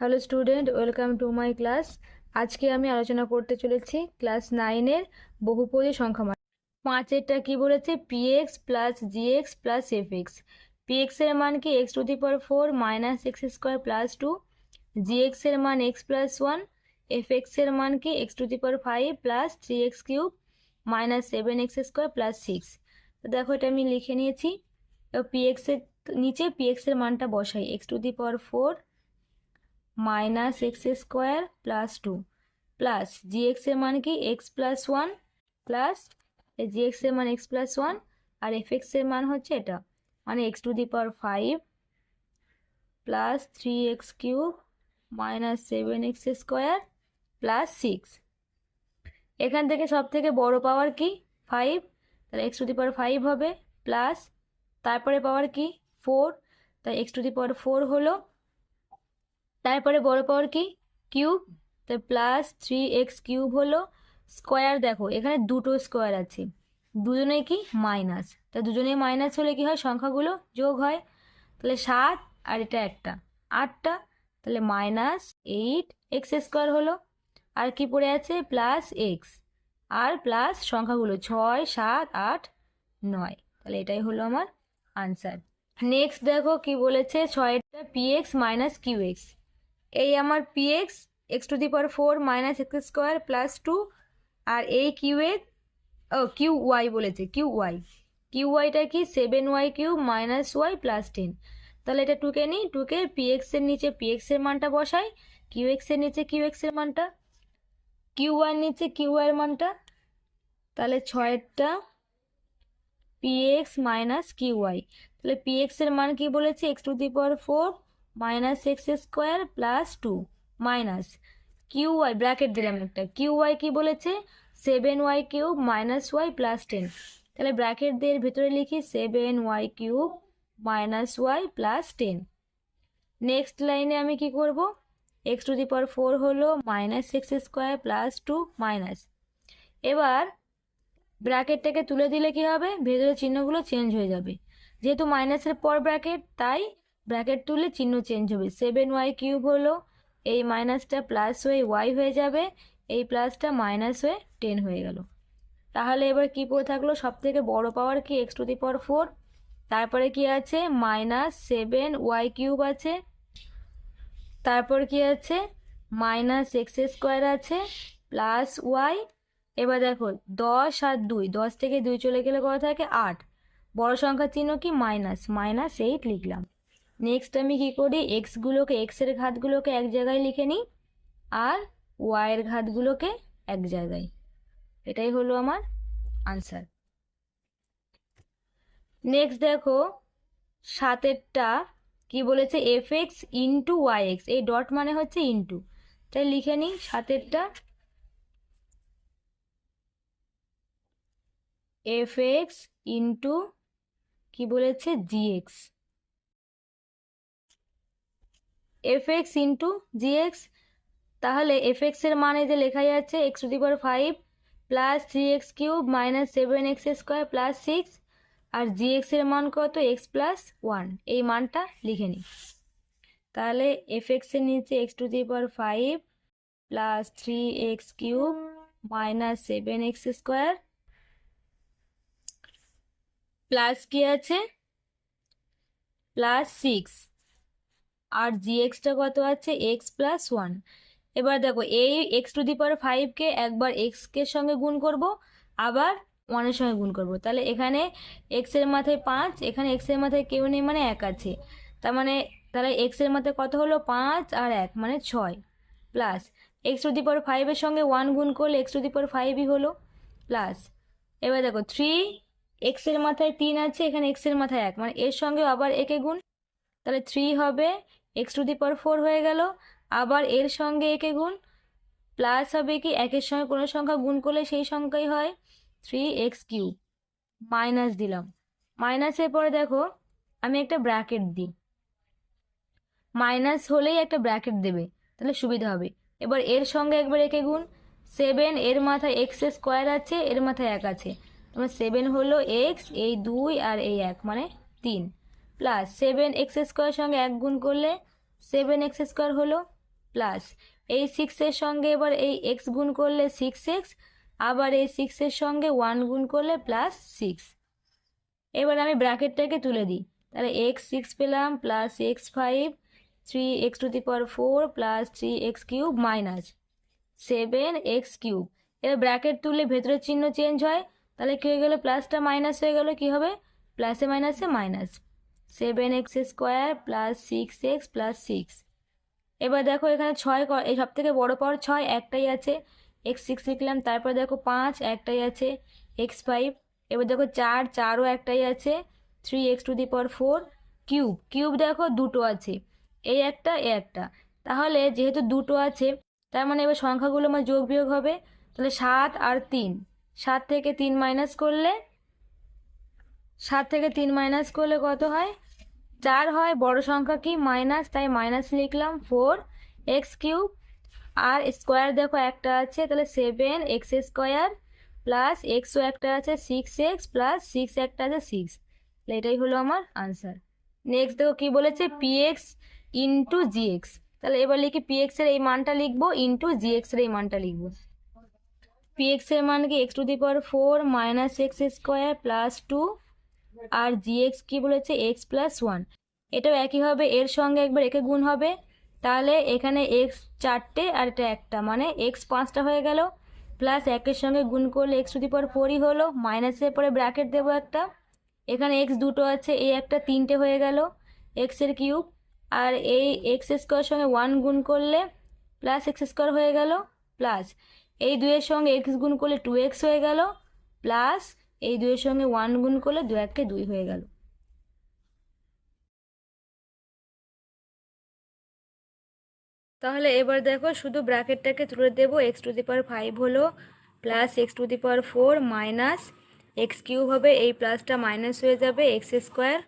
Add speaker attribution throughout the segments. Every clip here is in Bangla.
Speaker 1: Hello student welcome to my class আজকে আমি আলোচনা করতে চলেছি ক্লাস নাইনের বহুপদী সংখ্যামান পাঁচেরটা কি বলেছে? P X plus G X plus F X P X এর মান কি X to the power four minus X square plus two G X এর মান এক্স প্লাস ওয়ান এফ এক্সের মান কি X to the power five plus three X cube minus seven X square plus six তো দেখো এটা আমি লিখে নিয়েছি। পিএক্স এর নিচে পিএক্স এর মানটা বসাই। X to the power four minus X square plus two. Plus G এক্সের মান কি? X plus one plus G এক্সের মান এক্স প্লাস ওয়ান আর এফ এক্সের মান হচ্ছে এটা। মানে X to the power five plus three X cube minus seven X square plus six. এখান থেকে সব থেকে বড় পাওয়ার কি? ফাইভ। তাহলে X to the power five হবে প্লাস তারপরে পাওয়ার কি? ফোর। তাই X to the power four হলো তারপরে বড় পাওয়ার কি? কিউব তো প্লাস থ্রি এক্স কিউব হলো স্কোয়ার দেখো, এখানে দুটো স্কোয়ার আছে। দুজনেই কি? মাইনাস তা দুজনেই মাইনাস হলে কি হয়? সংখ্যাগুলো যোগ হয়। তাহলে সাত আর এটা একটা। আটটা, তাহলে মাইনাস এইট এক্স স্কোয়ার হলো। আর কি পড়ে আছে? প্লাস এক্স আর প্লাস সংখ্যাগুলো ছয়, সাত, আট, নয়। তাহলে এটাই হলো আমার আনসার নেক্সট দেখো কি বলেছে? ছয়টা P X minus Q X এই আমার P X X to the power four minus X square plus two আর এই কিউ এক্স ও কিউ ওয়াই বলেছে কিউ ওয়াই কিউ ওয়াইটা কি? Seven Y cube minus Y plus ten তাহলে এটা টুকে নিই টুকে পি এক্সের নিচে পি এক্সের মানটা বসাই কিউ এক্সের নিচে কিউ এক্সের মানটা কিউ ওয়াই নিচে কিউ ওয়াইয়ের মানটা, তাহলে ছয়েরটা P X minus Q Y তাহলে পি এক্সের মান কি বলেছে? X to the power four minus X square plus two minus Q Y bracket দিলাম একটা কিউ ওয়াই কি বলেছে? Seven Y cube minus Y plus ten তাহলে ব্র্যাকেট দিয়ে ভেতরে লিখি seven Y cube minus Y plus ten next লাইনে আমি কি করব? X to the power four হলো minus X square plus two minus এবার ব্র্যাকেটটাকে তুলে দিলে কি হবে? ভেতরে চিহ্নগুলো চেঞ্জ হয়ে যাবে। যেহেতু মাইনাসের পর ব্র্যাকেট তাই ব্র্যাকেট তুলে চিহ্ন চেঞ্জ হবে। সেভেন ওয়াই কিউব হলো, এই মাইনাসটা প্লাস হয়ে ওয়াই হয়ে যাবে, এই প্লাসটা মাইনাস হয়ে টেন হয়ে গেল। তাহলে এবার কি পড়ে থাকল? সব থেকে বড় পাওয়ার কি? X to the power four তারপরে কি আছে? মাইনাস সেভেন ওয়াই কিউব আছে। তারপর কি আছে? মাইনাস এক্স স্কোয়ার আছে প্লাস ওয়াই এবার দেখো, দশ আর দুই, দশ থেকে দুই চলে গেলে কত থাকে? আট। বড় সংখ্যার চিহ্ন কি? মাইনাস মাইনাস এইট লিখলাম। নেক্সট আমি কি করি? এক্সগুলোকে এক্সের ঘাতগুলোকে এক জায়গায় লিখে নিই আর ওয়াইয়ের ঘাতগুলোকে এক জায়গায়। এটাই হলো আমার আনসার নেক্সট দেখো, সাতেরটা কি বলেছে? F X into Y X এই ডট মানে হচ্ছে ইন্টু তাই লিখে নিই সাতেরটা। এফ এক্স ইন্টু কি বলেছে? G X F X into G X তাহলে এফ এক্সের মানে যে লেখা যাচ্ছে X to the power five plus three X cube minus seven X square plus six R G এক্সের মান কত এক্স প্লাস ওয়ান এই মানটা লিখে নিই। তাহলে এফ এক্সের নিচে X to the power five plus three X cube minus seven X square plus কি আছে? প্লাস সিক্স আর জি এক্সটা কত আছে? এক্স প্লাস ওয়ান এবার দেখো এই এক্স টু দি পাওয়ার ফাইভকে একবার এক্সকে সঙ্গে গুণ করব, আবার ওয়ানের সঙ্গে গুণ করব। তাহলে এখানে এক্সের মাথায় পাঁচ, এখানে এক্সের মাথায় কেউ নেই মানে এক আছে। তার মানে তাহলে এক্সের মাথায় কত হলো? পাঁচ আর এক মানে ছয় plus X to the power ফাইভের সঙ্গে ওয়ান গুণ করলে এক্স টু দি পাওয়ার ফাইভই হলো প্লাস এবার দেখো থ্রি এক্সের মাথায় তিন আছে, এখানে এক্সের মাথায় এক মানে এর সঙ্গে আবার একে গুণ। তাহলে থ্রি হবে X to the power four হয়ে গেল। আবার এর সঙ্গে একে গুণ প্লাস হবে কি, একের সঙ্গে কোনো সংখ্যা গুণ করলে সেই সংখ্যাই হয় থ্রি এক্স কিউ মাইনাস দিলাম। মাইনাসের পরে দেখো, আমি একটা ব্র্যাকেট দিই। মাইনাস হলেই একটা ব্র্যাকেট দেবে, তাহলে সুবিধা হবে। এবার এর সঙ্গে একবার একে গুণ সেভেন এর মাথায় এক্স স্কোয়ার আছে, এর মাথায় এক আছে। তোমার সেভেন হলো এক্স এই দুই আর এই এক মানে তিন। প্লাস সেভেন এক্স স্কোয়ার সঙ্গে এক গুণ করলে সেভেন এক্স স্কোয়ার হলো প্লাস এই সিক্সের সঙ্গে এবার এই এক্স গুণ করলে সিক্স এক্স আবার এই সিক্সের সঙ্গে ওয়ান গুণ করলে প্লাস সিক্স এবার আমি ব্র্যাকেটটাকে তুলে দিই। তাহলে এক্স সিক্স পেলাম plus X five three X to the power four plus three X cube minus seven X cube এবার ব্র্যাকেট তুললে ভেতরের চিহ্ন চেঞ্জ হয়, তাহলে কী হয়ে গেলো? প্লাসটা মাইনাস হয়ে গেলো, কী হবে? প্লাসে মাইনাসে minus seven X square plus six X plus six এবার দেখো এখানে ছয় এই সব থেকে বড়ো পাওয়ার ছয়, একটাই আছে। এক্স সিক্স লিখলাম, তারপর দেখো পাঁচ, একটাই আছে। এক্স ফাইভ এবার দেখো চার, চারও একটাই আছে। Three X to the power four cube cube দেখো দুটো আছে। এই একটা, এ একটা। তাহলে যেহেতু দুটো আছে, তার মানে এবার সংখ্যাগুলো আমার যোগ বিয়োগ হবে। তাহলে সাত আর তিন, সাত থেকে তিন মাইনাস করলে সাত থেকে তিন মাইনাস করলে কত হয়? চার হয়, বড় সংখ্যা কি? মাইনাস তাই মাইনাস লিখলাম ফোর এক্স কিউব আর স্কোয়ার দেখো একটা আছে, তাহলে সেভেন এক্স স্কোয়ার প্লাস এক্সও একটা আছে সিক্স এক্স প্লাস সিক্স একটা আছে সিক্স তাহলে এটাই হলো আমার আনসার নেক্সট দেখো কি বলেছে? P X into G X তাহলে এবার লিখি পি এক্সের এই মানটা লিখব ইন্টু জি এক্সের এই মানটা লিখব। পি এক্সের মান কি? X to the power four minus X square plus two R G X কী বলেছে? এক্স প্লাস ওয়ান এটাও একই হবে, এর সঙ্গে একবার একে গুণ হবে। তাহলে এখানে এক্স চারটে আর এটা একটা মানে এক্স পাঁচটা হয়ে গেল। প্লাস একের সঙ্গে গুণ করলে এক্স টু দি পাওয়ার ফোরই হলো মাইনাসের পরে ব্র্যাকেট দেবো একটা। এখানে এক্স দুটো আছে, এই একটা তিনটে হয়ে গেল এক্সের কিউব আর এই এক্স স্কোয়ার সঙ্গে ওয়ান গুণ করলে প্লাস এক্স স্কোয়ার হয়ে গেল প্লাস এই দুইয়ের সঙ্গে এক্স গুণ করলে টু এক্স হয়ে গেল প্লাস এই দুইয়ের সঙ্গে ওয়ান গুণ করলে দু একে দুই হয়ে গেল। তাহলে এবার দেখো শুধু ব্র্যাকেটটাকে তুলে দেবো X to the power five হলো plus X to the power four minus X cube হবে, এই প্লাসটা মাইনাস হয়ে যাবে X square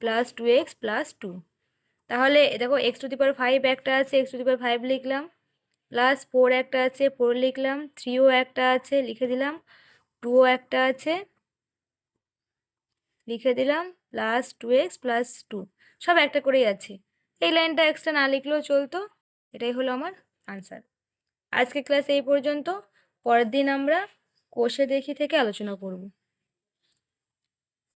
Speaker 1: plus two X plus two তাহলে দেখো X to the power five একটা আছে X to the power five লিখলাম প্লাস ফোর একটা আছে ফোর লিখলাম থ্রিও একটা আছে, লিখে দিলাম টুও একটা আছে লিখে দিলাম plus two X plus two সব একটা করেই আছে। এই লাইনটা এক্সট্রা না লিখলেও চলতো, এটাই হলো আমার আনসার আজকে ক্লাস এই পর্যন্ত, পরের দিন আমরা কোষে দেখি থেকে আলোচনা করব।